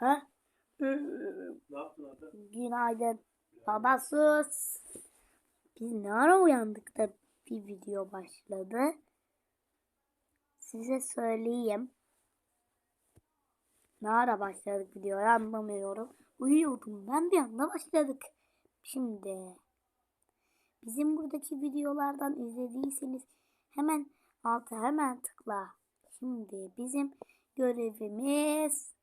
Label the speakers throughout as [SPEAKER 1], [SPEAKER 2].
[SPEAKER 1] Ha? Günaydın. Baba sus. Biz ne ara uyandık da bir video başladı? Size söyleyeyim. Ne ara başladık videoyu anlamıyorum. Uyuyordum ben bir anda başladık. Şimdi bizim buradaki videolardan izlediyseniz hemen alta hemen tıkla. Şimdi bizim görevimiz.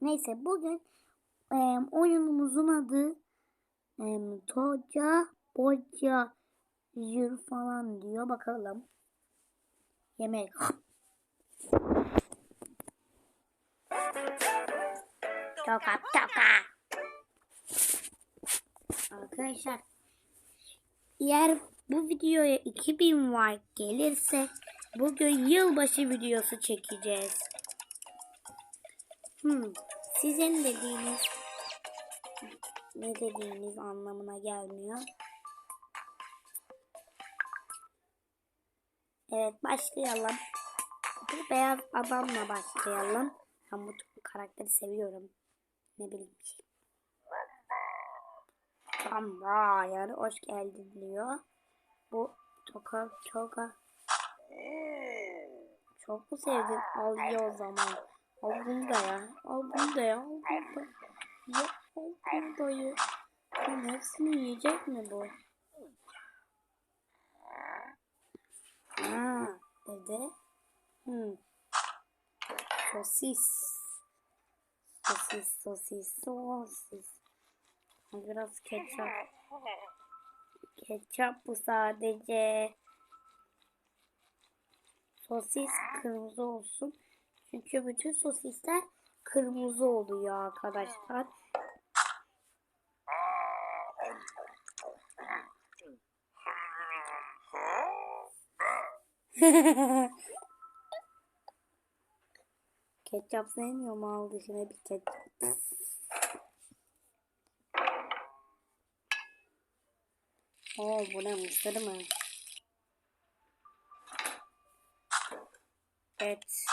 [SPEAKER 1] Neyse bugün em, oyunumuzun adı em, Toca Boca Yür falan diyor. Bakalım. Yemek. Toka toka. Arkadaşlar eğer bu videoya 2000 like gelirse bugün yılbaşı videosu çekeceğiz. Hmm, sizin dediğiniz ne dediğiniz anlamına gelmiyor. Evet başlayalım. Bu beyaz adamla başlayalım. Ben bu karakteri seviyorum. Ne bileyim bir şey. Tamam yani hoş geldin diyor. Bu toka toka. Çok mu sevdin? Al ye o zaman. Al bunu da ya. Al bunu da ya. Al bunu da. Ya al bunu da ye. Lan hepsini yiyecek mi bu? Ha, dedi. Hmm. Sosis. Sosis, sosis, sosis. Biraz ketçap. Ketçap bu sadece. Sosis kırmızı olsun. Çünkü bütün sosisler kırmızı oluyor arkadaşlar. Ketçap sevmiyor mu al dışına bir ketçap. Oo bu ne mısır mı? Evet.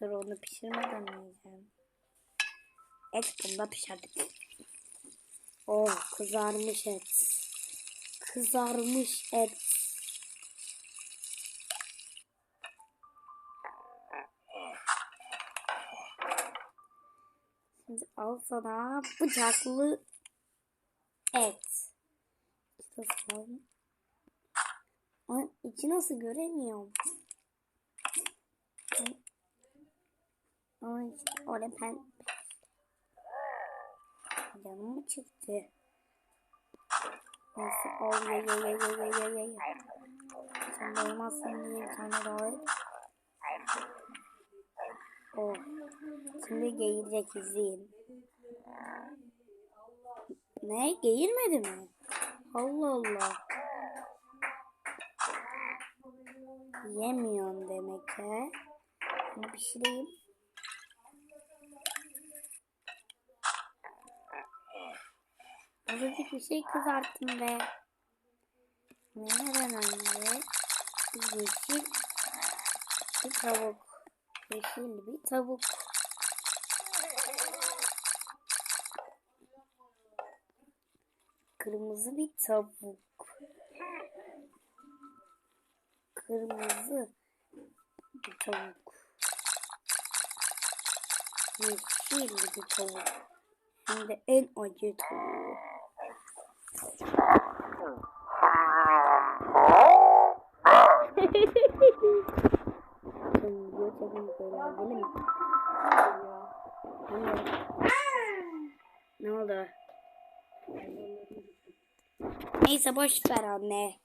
[SPEAKER 1] Dur onu pişirmeden yiyeceğim. Et bunda pişerdi. Oh kızarmış et. Kızarmış et. Al sana bıçaklı et. Nasıl içi nasıl göremiyorum. Ay orada ben canım mı çıktı? Neyse al ye ye ye ye ye ye ye. Sen doymazsın diye bir tane daha. Oh. Şimdi geğirecek izleyin. Ne? Geğirmedi mi? Allah Allah. Yemiyorsun demek ki. Bunu pişireyim. Azıcık bir şey kızarttım be. Neden önce yeşil bir tavuk. Yeşil bir tavuk. Kırmızı bir tavuk. Kırmızı bir tavuk. Yeşil bir tavuk. De en acı tavuğu. Şimdi Ne oldu? Neyse boş ver anne.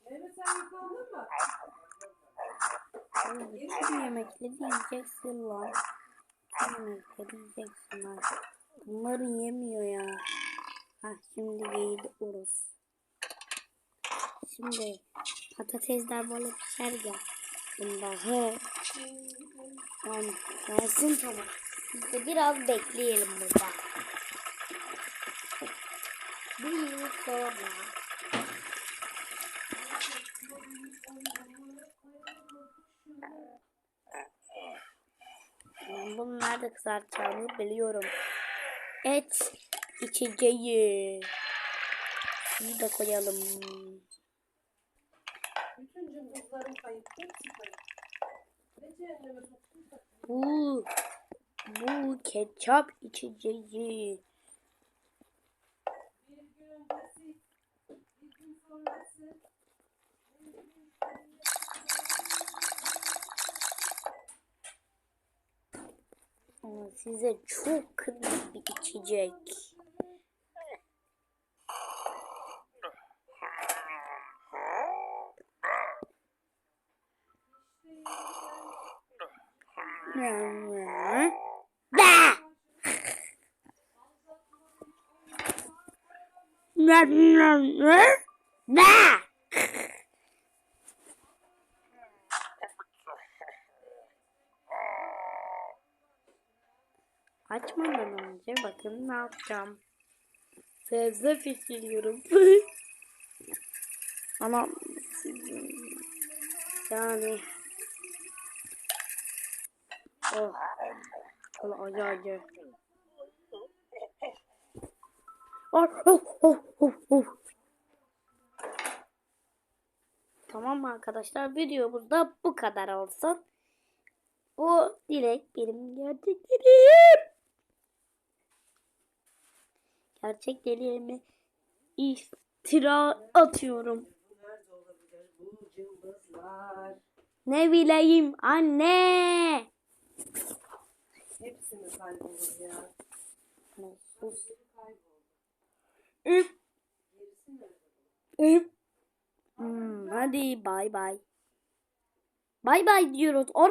[SPEAKER 1] Bütün yemekleri yiyeceksin lan. Bütün yemekleri yiyeceksin lan. Bunları yemiyor ya. Hah şimdi biliyorsunuz. Şimdi patatesler böyle pişer ya. Bunda he. Yani gelsin tamam. Biz de biraz bekleyelim burada. Bir yıl sonra. Bunu nerede kızartacağımı biliyorum. Et içeceği. Suyu da koyalım.
[SPEAKER 2] Bütün cehenneme soktuysa.
[SPEAKER 1] Bu bu ketçap içeceği. Ama size çok kıtlık bir içecek. Bah! Bah! Açmadan önce bakın ne yapacağım. Sebze pişiriyorum. Ama yani oh Allah acı acı. Oh, oh, oh, oh, oh. Tamam mı arkadaşlar videomuz da bu kadar olsun. Bu direkt benim gerçeklerim. Gerçeklerimi iftira atıyorum.
[SPEAKER 2] Nerede olabilir bu cımbızlar?
[SPEAKER 1] Ne bileyim anne.
[SPEAKER 2] Hepsi mi kaybolur ya?
[SPEAKER 1] Sus. Üf, üf. Hmm, hadi bay bay. Bay bay diyoruz. Or